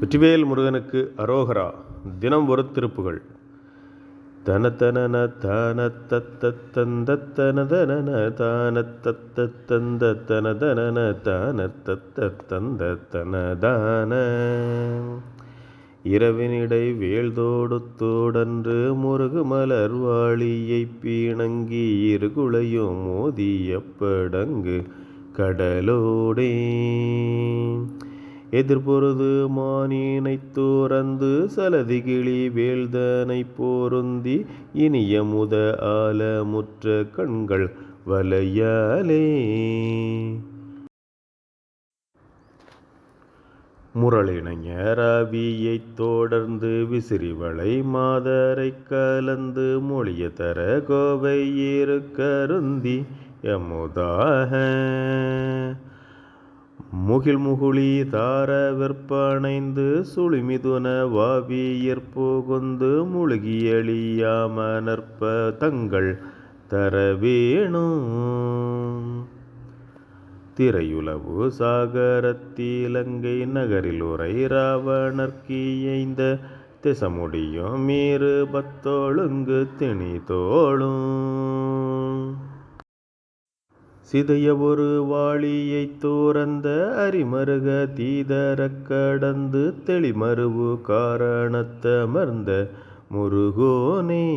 வெற்றிவேல் முருகனுக்கு அரோகரா தினம் ஒரு திருப்புகள். தன தான தத்த தந்த தான தத்த தந்த தன தான தத்த தந்த தனதான இரவினிடை வேல்தோடுத்தோடன்று முருகு மலர் வாளியை பீணங்கி இருகுளையும் மோதிய படங்கு கடலோடே. எதிர்பொருது மானினை துறந்து சலதிகிளி வேள்தனை போருந்தி இனிய முத ஆலமுற்ற கண்கள் வலையாலே முரளினைஞரவியைத் தொடர்ந்து விசிறிவளை மாதரை கலந்து மொழிய தர கோவை ஏறு கருந்தி எமுதாக முகில் முகுளி தார விற்பனைந்து சுழிமிதுன வாவியற் புகுந்து முழுகியழியாமனற்ப தங்கள் தர வேணும் திரையுலவு சாகரத்திலங்கை நகரில் உரை ராவணர்க்கியைந்த திசமுடியும் மீறு பத்தோழுங்கு திணி தோளும் சிதைய ஒரு வாளியைத் துறந்த அரிமருக தீதரக் கடந்து தெளிமருவு காரணத்தமர்ந்த முருகோனே.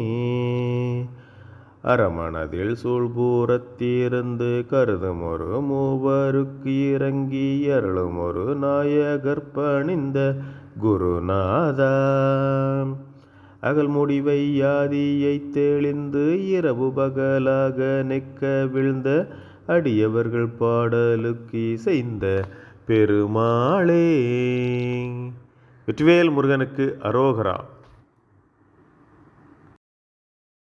அரமணதில் சூழ்பூரத்திருந்து கருதும் ஒரு மூவருக்கு இறங்கி அருளும் ஒரு நாயகர் பணிந்த குருநாதா. அகல் முடிவை யாதியை தெளிந்து இரவு பகலாக நிற்க விழுந்த அடியவர்கள் பாடலுக்கு இசைந்த பெருமாளே. வெற்றிவேல் முருகனுக்கு அரோகரா.